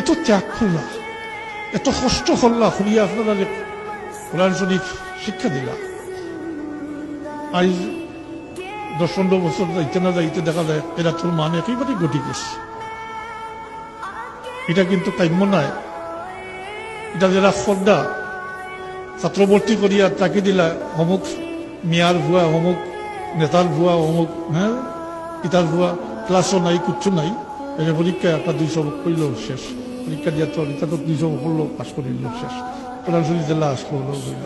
এত ত্যাগ করলা, এত কষ্ট করলা শুনিয়া আপনারা যে কোরআন শরীফ শিক্ষা দিলা। আজ দশ পনেরো বছর যাইতে না যাইতে দেখা যায় এরা তোর মান একেবারে গতি করছে এটা কিন্তু কাম্য নয়। এটা যারা ফর্দা ছাত্রবর্তী করিয়া তাকে দিলা, অমুক মেয়ার ভুয়া, অমুক নেতার ভুয়া, অমুক হ্যাঁ ইতার ভুয়া, ক্লাসও নাই কিচ্ছু নাই। এটা পরীক্ষা, একটা দুইশো করল শেষ। পরীক্ষা দিয়া তো এটা তো দুইশো করল পাশ করিল শেষ। প্রধানমন্ত্রী জেলা আস করল হইল।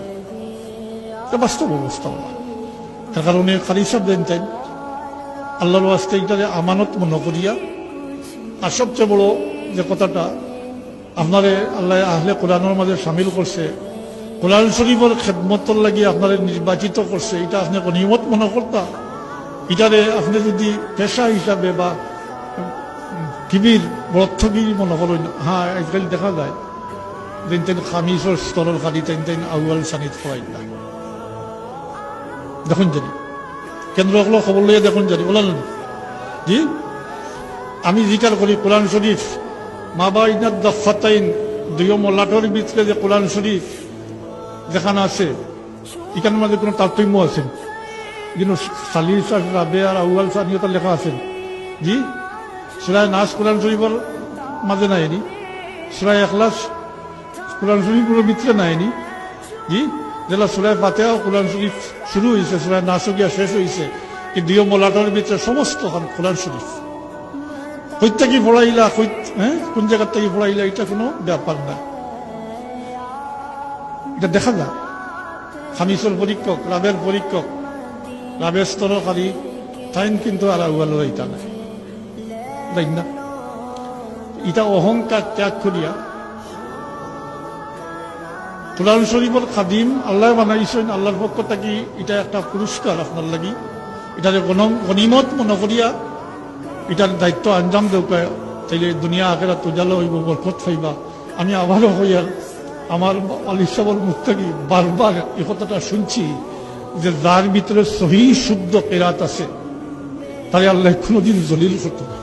বাস্তব অবস্থা ওরা। তার কারণে খালি সব দেন চাই আল্লাহর ওয়াস্তে এটারে আমানত মনে করিয়া, আর সবচেয়ে বড় যে কথাটা, আপনারে আল্লাহ আহলে কোরআনের মাঝে সামিল করছে, কোরআন শরীফের খেদমতর লাগিয়ে আপনারে নির্বাচিত করছে, এটা আপনি নিয়মত মনে করতা? এটারে আপনি যদি পেশা হিসাবে বা টিভির বরত্থগিরি মনে করেন হ্যাঁ আজকাল দেখা যায়। যেন তেন খামিজর স্তরের খালি তেন তেন আউয়াল সানিত ফরাই না দেখুন জানি কেন্দ্রগুলো খবর লইয়া দেখুন জানি বলেন জি? আমি জিকার করি কোরআন শরীফ মা বা ইনাদ দফাতাইন দুই মল্লাটর ভিতরে যে কোরআন শরীফ যেখানে আছে এখানের মাঝে কোনো তারতম্য আছে কিন্তু সালিস আর রাবে আর আউয়াল সানিয়তা লেখা আছে জি? সুরায় নাচ কোরআন শরীফের মাঝে নাইনি। সুরায় এখলাস কোরআন শরীফের ভিতরে নাইনি। জি যেটা সুরায় ফাতেহা কোরআন শরীফ শুরু হয়েছে সুরায় নাচও গিয়া শেষ হয়েছে এই দুই মলাটার ভিতরে সমস্ত হন কোরআন শরীফ। কই থেকে পড়াইলা হ্যাঁ কোন জায়গার থেকে পড়াইলা, এটা কোনো ব্যাপার না। এটা দেখা যায়। খামিসের পরীক্ষক, রাবের পরীক্ষক, রাবের স্তরকারী তাইন কিন্তু আর আউয়াল এটা নাই। তাই না অহংকার ত্যাগ করিয়া কোরআন শরীফের খাদিম আল্লাহ বানাইছেন আল্লাহর পক্ষ থাকি এটা একটা পুরস্কার আপনার লাগি এটারে গণিমত মনে করিয়া এটার দায়িত্ব আঞ্জাম দেউকা তাইলে দুনিয়া আখেরা তোজালো হইব বরকত পাইবা আমি আবারও হইয়া আমার আলিসাবল মুখ থেকে বারবার এ কথাটা শুনছি যে যার ভিতরে সহি শুদ্ধ কেরাত আছে তাই আল্লাহ কোনোদিন জলিল করতে না